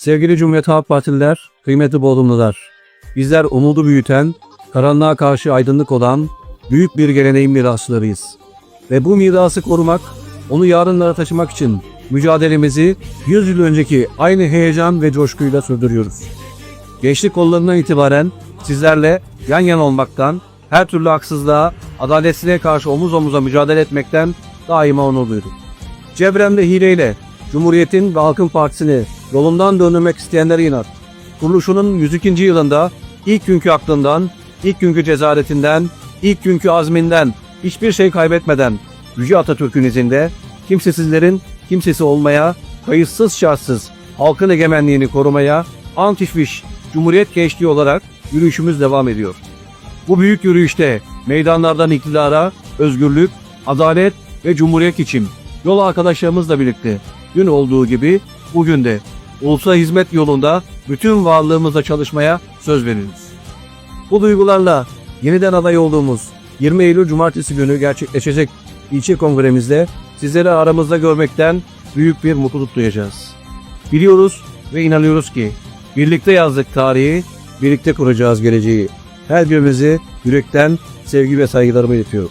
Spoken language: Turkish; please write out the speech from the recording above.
Sevgili Cumhuriyet Halk Partililer, kıymetli Bodrumlular. Bizler umudu büyüten, karanlığa karşı aydınlık olan büyük bir geleneğin mirasçılarıyız. Ve bu mirası korumak, onu yarınlara taşımak için mücadelemizi 100 yıl önceki aynı heyecan ve coşkuyla sürdürüyoruz. Gençlik kollarından itibaren sizlerle yan yana olmaktan, her türlü haksızlığa, adaletsizliğe karşı omuz omuza mücadele etmekten daima onur. Cebrem'de hileyle Cumhuriyet'in ve Halkın Partisi'ni yolundan döndürmek isteyenlere inat. Kuruluşunun 102. yılında ilk günkü aklından, ilk günkü cesaretinden, ilk günkü azminden hiçbir şey kaybetmeden Yüce Atatürk'ün izinde kimsesizlerin kimsesi olmaya, kayıtsız şartsız halkın egemenliğini korumaya, antifmiş Cumhuriyet gençliği olarak yürüyüşümüz devam ediyor. Bu büyük yürüyüşte meydanlardan iktidara, özgürlük, adalet ve cumhuriyet için yol arkadaşlarımızla birlikte dün olduğu gibi bugün de ulusa hizmet yolunda bütün varlığımızla çalışmaya söz veriyoruz. Bu duygularla yeniden aday olduğumuz 20 Eylül Cumartesi günü gerçekleşecek ilçe kongremizde sizleri aramızda görmekten büyük bir mutluluk duyacağız. Biliyoruz ve inanıyoruz ki birlikte yazdık tarihi, birlikte kuracağız geleceği. Her birimizi yürekten sevgi ve saygılarımı iletiyorum.